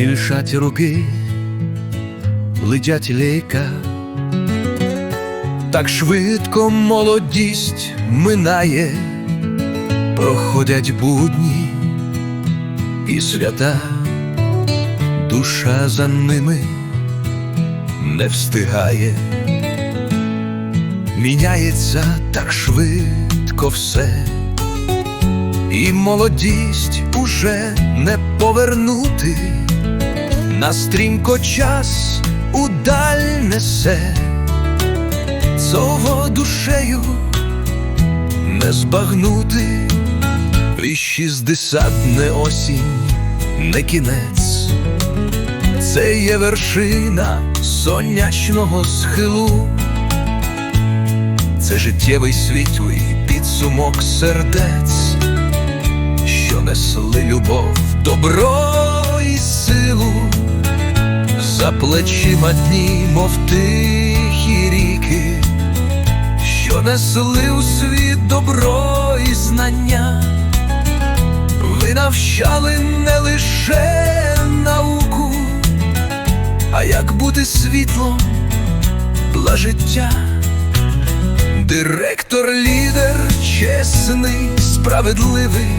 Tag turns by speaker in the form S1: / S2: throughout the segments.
S1: спішать руки, летять ліка, так швидко молодість минає, проходять будні і свята, душа за ними не встигає, міняється так швидко все, і молодість уже не повернути, на стрімко час удаль несе, цього душею не збагнути, і шістдесят не осінь, не кінець, це є вершина сонячного схилу, це життєвий світлий підсумок сердець, що несли любов, добро за плечима дні, мов тихі ріки, що несли у світ добро і знання, ви навчали не лише науку, а як бути світлом для життя. Директор, лідер, чесний, справедливий,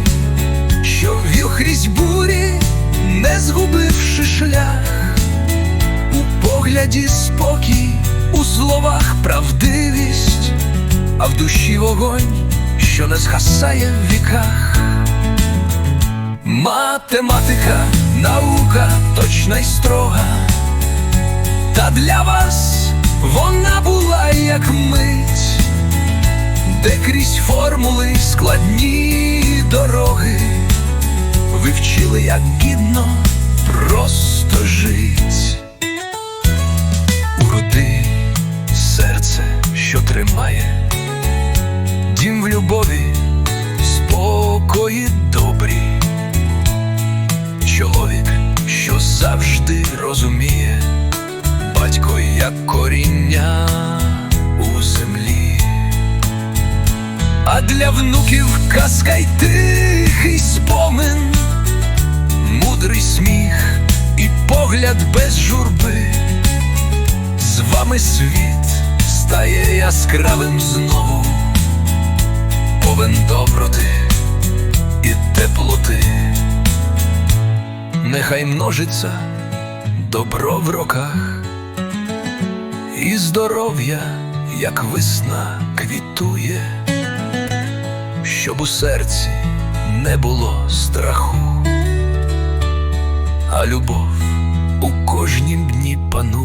S1: що вів крізь бурі, не згубивши шлях, погляді спокій, у словах правдивість, а в душі вогонь, що не згасає в віках. Математика, наука точна й строга, та для вас вона була як мить, де крізь формули складні дороги, ви вчили, як гідно просто жить. Серце, що тримає, дім в любові, спокої добрі, чоловік, що завжди розуміє, батько як коріння у землі. А для внуків казка й тихий спомин, мудрий сміх і погляд без журби. З вами світ яскравим знову, повен доброти і теплоти. Нехай множиться добро в роках, і здоров'я, як весна, квітує, щоб у серці не було страху, а любов у кожнім дні панує.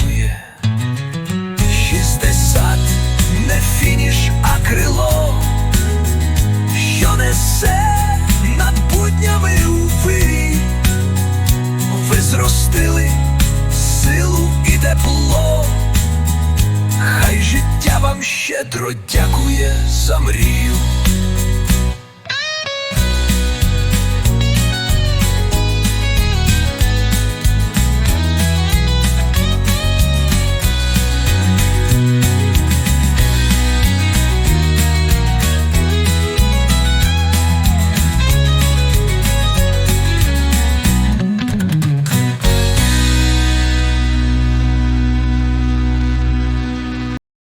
S1: Тепло, хай життя вам щедро дякує за мрію.